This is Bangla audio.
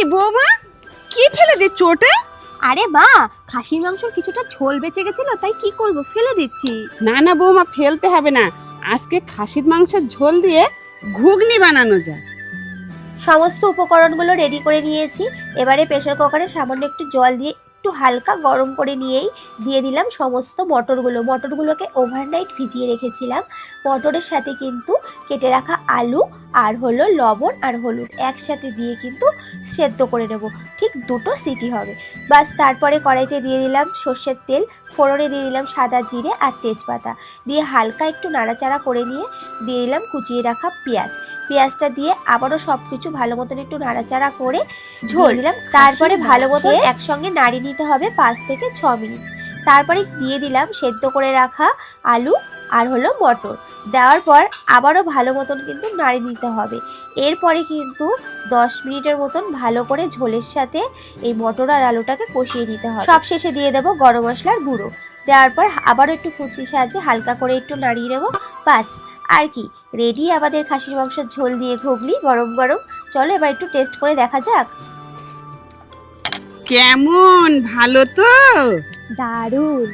কি বৌমা? কি ফেলে দিচ্ছ ওটা? আরে মা খাসির মাংসর কিছুটা ঝোল বেঁচে গেছিল তাই কি করব? ফেলে দিচ্ছি। না না বৌমা ফেলতে হবে না। আজকে খাসির মাংসের ঝোল দিয়ে ঘুগনি বানানো যায়। সমস্ত উপকরণগুলো রেডি করে নিয়েছি। এবারে প্রেসার কুকারে সামান্য একটু জল দিয়ে একটু হালকা গরম করে নিয়েই দিয়ে দিলাম সমস্ত মটরগুলো। মটরগুলোকে ওভারনাইট ভিজিয়ে রেখেছিলাম। মটরের সাথে কিন্তু কেটে রাখা আলু, আর হলো লবণ, আর হলুদ একসাথে দিয়ে কিন্তু সেদ্ধ করে নেব। ঠিক দুটো সিটি হবে। বাস তারপরে কড়াইতে দিয়ে দিলাম সর্ষের তেল, ফোড়নে দিয়ে দিলাম সাদা জিরে আর তেজপাতা। দিয়ে হালকা একটু নাড়াচাড়া করে নিয়ে দিয়ে দিলাম কুচিয়ে রাখা পেঁয়াজ। পেঁয়াজটা দিয়ে আবারও সব কিছু ভালো মতন একটু নাড়াচাড়া করে ঝোল। দিলাম তারপরে ভালো মতন একসঙ্গে নাড়িয়ে নিতে হবে পাঁচ থেকে ছ মিনিট। তারপরে দিয়ে দিলাম সেদ্ধ করে রাখা আলু আর হলো মটর। দেওয়ার পর আবারও ভালো মতন কিন্তু নাড়িয়ে নিতে হবে। এরপরে কিন্তু দশ মিনিটের মতন ভালো করে ঝোলের সাথে এই মটর আর আলুটাকে কষিয়ে নিতে হবে। সব শেষে দিয়ে দেবো গরম মশলার গুঁড়ো। দেওয়ার পর আবারও একটু খুঁটির সাহায্যে হালকা করে একটু নাড়িয়ে নেব। বাস আর কি? রেডি আমাদের খাসির মাংসের ঝোল দিয়ে ঘুগলি গরম গরম। চলো এবার একটু টেস্ট করে দেখা যাক। কেমন? ভালো তো? দারুণ।